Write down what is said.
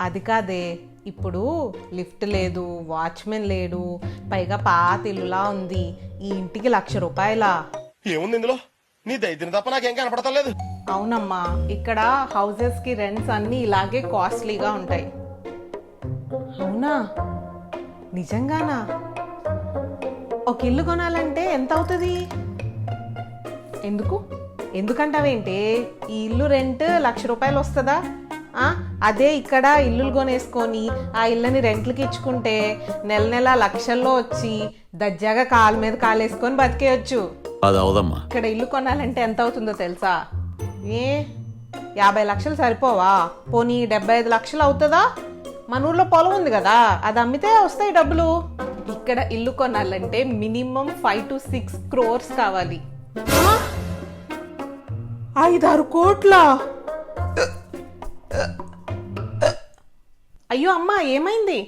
అది కాదే ఇప్పుడు లిఫ్ట్ లేదు వాచ్మెన్ లేడు పైగా పాత ఇల్లులా ఉంది ఈ ఇంటికి లక్ష రూపాయలా? ఏముంది ఇందులో? నీ దైత్యం తప్ప నాకేం కనపడతలేదు అవునమ్మా ఇక్కడ హౌసెస్కి రెంట్స్ అన్నీ ఇలాగే కాస్ట్లీగా ఉంటాయి. అవునా? నిజంగానా? ఒక ఇల్లు కొనాలంటే ఎంత అవుతుంది? ఎందుకు? ఎందుకంటావేంటి ఈ ఇల్లు రెంట్ లక్ష రూపాయలు వస్తుందా అదే ఇక్కడ ఇల్లులు కొనేసుకొని ఆ ఇళ్ళని రెంట్లకి ఇచ్చుకుంటే నెల నెల లక్షల్లో వచ్చి దజ్జాగా కాలు మీద కాలేసుకొని బతికేయచ్చు. అది అవదమ్మా. ఇక్కడ ఇల్లు కొనాలంటే ఎంత అవుతుందో తెలుసా? ఏ? యాభై లక్షలు సరిపోవా? పోనీ డెబ్బై ఐదు లక్షలు అవుతుందా? మన ఊర్లో పొలం ఉంది కదా అది అమ్మితే వస్తాయి డబ్బులు. ఇక్కడ ఇల్లు కొనాలంటే minimum five to six crores కావాలి? ఐదారు కోట్ల? అయ్యో అమ్మా ఏమైంది?